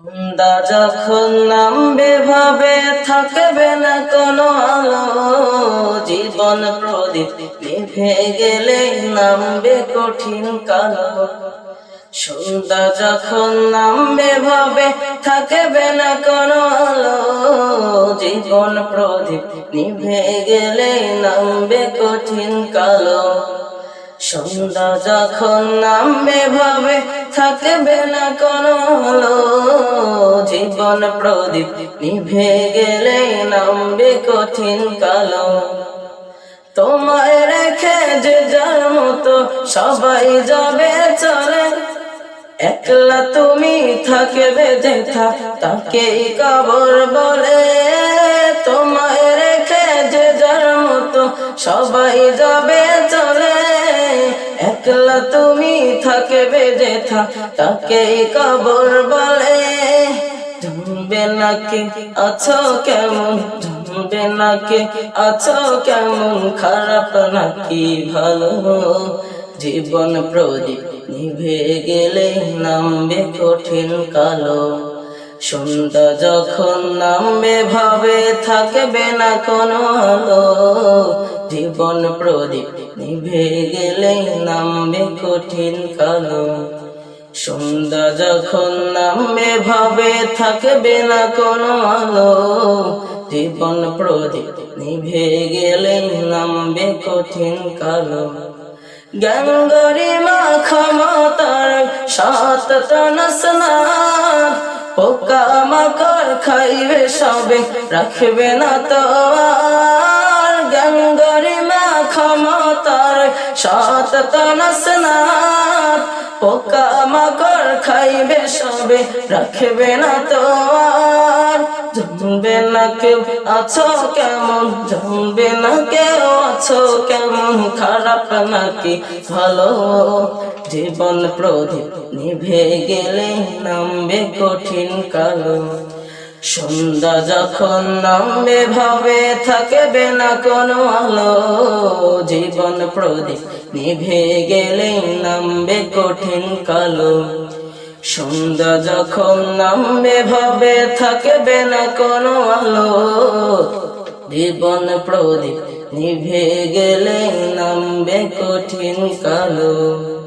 সন্ধ্যা যখন নামবে ভাবে থাকবে না কোনো আলো। জীবন প্রদীপ নিভে গেলে নামবে কঠিন কালো। সন্ধ্যা যখন নামবে ভাবে থাকবে না কোনো আলো। জীবন প্রদীপ নিভে গেলে নামবে কঠিন কালো। সন্ধ্যা যখন নামবে ভাবে থাকবে না কোনো আলো জীবন প্রদীপ নিভে গেলে নামবে কঠিন কালো। তোমায় রেখে যে যার মতো সবাই যাবে চলে। একলা তুমি থাকবে যেথা তাকে কবর বলে। তোমায় রেখে যে যার মতো সবাই যাবে চলে। একলা তুমি থাকবে যেথা, তাকেই কবর বলে। জমবে নাকি, আছো কেমন? জমবে নাকি, আছো কেমন? খারাপ নাকি ভালো? জীবন প্রদীপ নিভে গেলে নামবে কঠিন কালো। সন্ধ্যা যখন নামবে, ভাবে থাকবে না কোনো আলো। জীবন প্রদীপ নিভে গেলে নামবে কঠিন কালো সন্ধ্যা যখন নামবে, ভাবে থাকবে না কোনো আলো। জীবন প্রদীপ নিভে গেলে নামবে কঠিন কালো গঙ্গরি মা ক্ষমতার সাত তনসনাথ পোকা মাকড় খাইবে সবে, রাখবে না তো আর গঙ্গরি মা ক্ষমতার সাত তনসনাথ পোকা মাকড় খাইবে সবে, রাখবে না তো আর জমবে না কেউ, আছো কেমন? জমবে না কেউ, আছো কেমন? খারাপ নাকি? ভালো জীবন প্রদীপ নিভে গেলে নামবে কঠিন কালো। সন্ধ্যা যখন নামবে ভাবে থাকবে না কোনো আলো, জীবন প্রদীপ নিভে গেলে নামবে কঠিন কালো। সন্ধ্যা যখন নামবে ভাবে থাকবে না কোনো আলো, জীবন প্রদীপ নিভে গেলে নামবে কঠিন কালো।